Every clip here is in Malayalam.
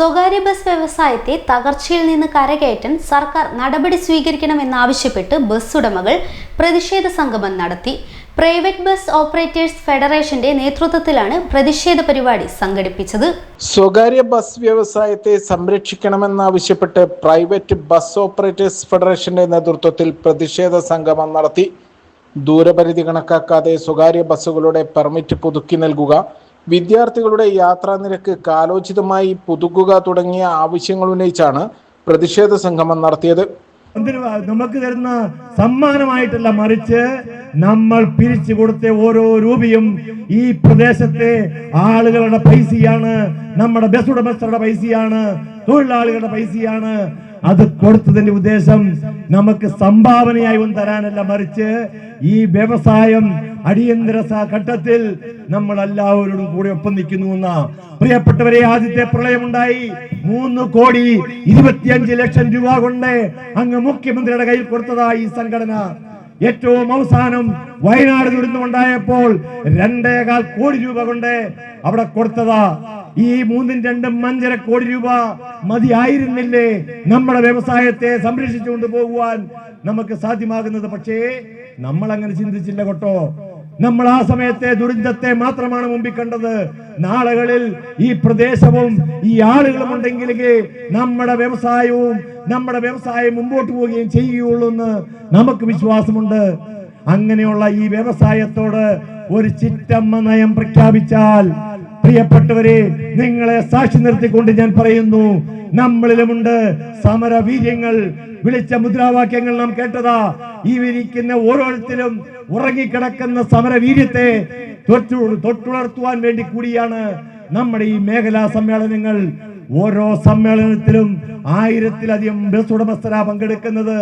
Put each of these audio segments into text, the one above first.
സ്വകാര്യ ബസ് വ്യവസായത്തെ തകർച്ചയിൽ നിന്ന് കരകയറ്റാൻ സർക്കാർ നടപടി സ്വീകരിക്കണമെന്നാവശ്യപ്പെട്ട് ബസ് ഉടമകൾ പ്രതിഷേധ സംഗമം നടത്തി. പ്രൈവറ്റ് ബസ് ഓപ്പറേറ്റേഴ്സ് ഫെഡറേഷന്റെ നേതൃത്വത്തിലാണ് പ്രതിഷേധ പരിപാടി സംഘടിപ്പിച്ചത്. സ്വകാര്യ ബസ് വ്യവസായത്തെ സംരക്ഷിക്കണമെന്നാവശ്യപ്പെട്ട് പ്രൈവറ്റ് ബസ് ഓപ്പറേറ്റേഴ്സ് ഫെഡറേഷന്റെ നേതൃത്വത്തിൽ പ്രതിഷേധ സംഗമം നടത്തി. ദൂരപരിധി കണക്കാക്കാതെ സ്വകാര്യ ബസ്സുകളുടെ പെർമിറ്റ് പുതുക്കി നൽകുക വിദ്യാർത്ഥികളുടെ യാത്രാ നിരക്ക് കാലോചിതമായി പുതുക്കുക തുടങ്ങിയ ആവശ്യങ്ങൾ ഉന്നയിച്ചാണ് പ്രതിഷേധ സംഗമം നടത്തിയത്. നമുക്ക് തരുന്ന സമ്മാനമായിട്ടല്ല മറിച്ച് നമ്മൾ പിരിച്ചു കൊടുത്ത ഓരോ രൂപയും ഈ പ്രദേശത്തെ ആളുകളുടെ പൈസയാണ് നമ്മുടെ ബസ് ഉടമസ്ഥരുടെ പൈസയാണ് തൊഴിലാളികളുടെ പൈസയാണ് അത് കൊടുത്തതിന്റെ ഉദ്ദേശം നമുക്ക് സംഭാവനയായി ഒന്നും തരാനല്ല മറിച്ച് ഈ വ്യവസായം അടിയന്തര ഘട്ടത്തിൽ നമ്മൾ എല്ലാവരോടും കൂടി ഒപ്പം നിൽക്കുന്നു എന്ന പ്രിയപ്പെട്ടവരെ ആദ്യത്തെ പ്രളയമുണ്ടായി. മൂന്ന് കോടി ഇരുപത്തിയഞ്ച് ലക്ഷം രൂപ കൊണ്ട് അങ്ങ് മുഖ്യമന്ത്രിയുടെ കയ്യിൽ കൊടുത്തതായി സംഘടന. ഏറ്റവും അവസാനം വയനാട് ദുരന്തമുണ്ടായപ്പോൾ രണ്ടേകാൽ കോടി രൂപ കൊണ്ട് അവിടെ കൊടുത്തതാ. ഈ മൂന്നും രണ്ടും അഞ്ചര കോടി രൂപ മതിയായിരുന്നില്ലേ? നമ്മുടെ വ്യവസായത്തെ സംരക്ഷിച്ചുകൊണ്ട് പോകുവാൻ നമുക്ക് സാധ്യമാകുന്നത് പക്ഷേ നമ്മൾ അങ്ങനെ ചിന്തിച്ചില്ല കേട്ടോ. നമ്മൾ ആ സമയത്തെ ദുരിതത്തെ മാത്രമാണ് മുമ്പിൽ കണ്ടത്. നാളുകളിൽ ഈ പ്രദേശവും ഈ ആളുകളും ഉണ്ടെങ്കിലേ നമ്മുടെ വ്യവസായവും നമ്മുടെ വ്യവസായം മുമ്പോട്ട് പോവുകയും ചെയ്യുകയുള്ളൂ എന്ന് നമുക്ക് വിശ്വാസമുണ്ട്. അങ്ങനെയുള്ള ഈ വ്യവസായത്തോട് ഒരു ചിറ്റമ്മ നയം പ്രഖ്യാപിച്ചാൽ പ്രിയപ്പെട്ടവരെ നിങ്ങളെ സാക്ഷി നിർത്തിക്കൊണ്ട് ഞാൻ പറയുന്നു നമ്മളിലുമുണ്ട്. സമരവീര്യങ്ങൾ വിളിച്ച മുദ്രാവാക്യങ്ങൾ നാം കേട്ടതാ. ഈ വിരിക്കുന്ന ഓരോരുത്തരും ഉറങ്ങിക്കിടക്കുന്ന സമരവീര്യത്തെ തൊട്ടു തൊട്ടുണർത്തുവാൻ വേണ്ടി കൂടിയാണ് നമ്മുടെ ഈ മേഖലാ സമ്മേളനങ്ങൾ. ഓരോ സമ്മേളനത്തിലും ആയിരത്തിലധികം ബസ് ഉടമസ്ഥരാ പങ്കെടുക്കുന്നത്.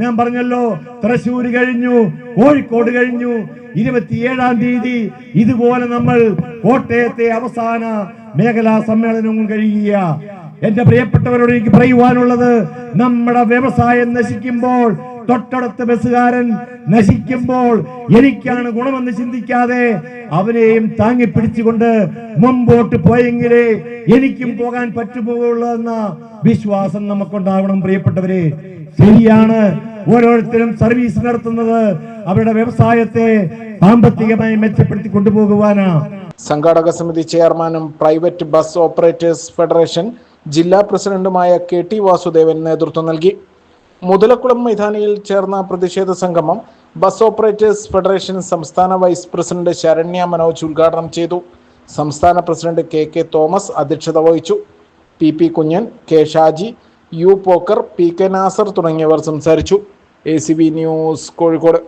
ഞാൻ പറഞ്ഞല്ലോ തൃശ്ശൂർ കഴിഞ്ഞു കോഴിക്കോട് കഴിഞ്ഞു. ഇരുപത്തിയേഴാം തീയതി ഇതുപോലെ നമ്മൾ കോട്ടയത്തെ അവസാന മേഖലാ സമ്മേളനവും കഴിയുക എന്റെ പ്രിയപ്പെട്ടവരോട് എനിക്ക് പറയുവാനുള്ളത് നമ്മുടെ വ്യവസായം നശിക്കുമ്പോൾ തൊട്ടടുത്ത ബസ്സുകാരൻ നശിക്കുമ്പോൾ എനിക്കാണ് ഗുണമെന്ന് ചിന്തിക്കാതെ അവനെയും താങ്ങി പിടിച്ചുകൊണ്ട് മുമ്പോട്ട് പോയെങ്കിലേ എനിക്കും പോകാൻ പറ്റുപോകുള്ളൂ എന്ന വിശ്വാസം നമുക്കുണ്ടാവണം പ്രിയപ്പെട്ടവരെ. ശരിയാണ്. ഓരോരുത്തരും സർവീസ് നടത്തുന്നത് അവരുടെ വ്യവസായത്തെ സാമ്പത്തികമായി മെച്ചപ്പെടുത്തി കൊണ്ടുപോകുവാനാ സംഘാടക സമിതി ചെയർമാനും പ്രൈവറ്റ് ബസ് ഓപ്പറേറ്റേഴ്സ് ഫെഡറേഷൻ ജില്ലാ പ്രസിഡന്റുമായ കെ ടി വാസുദേവൻ നേതൃത്വം നൽകി. മുതലക്കുളം മൈതാനിയിൽ ചേർന്ന പ്രതിഷേധ സംഗമം ബസ് ഓപ്പറേറ്റേഴ്സ് ഫെഡറേഷൻ സംസ്ഥാന വൈസ് പ്രസിഡന്റ് ശരണ്യ മനോജ് ഉദ്ഘാടനം ചെയ്തു. സംസ്ഥാന പ്രസിഡന്റ് കെ കെ തോമസ് അധ്യക്ഷത വഹിച്ചു. P P Kunjan K Shaji U Pokker P K Nasar തുടങ്ങിയവർ സംസാരിച്ചു. A news Kozhikode.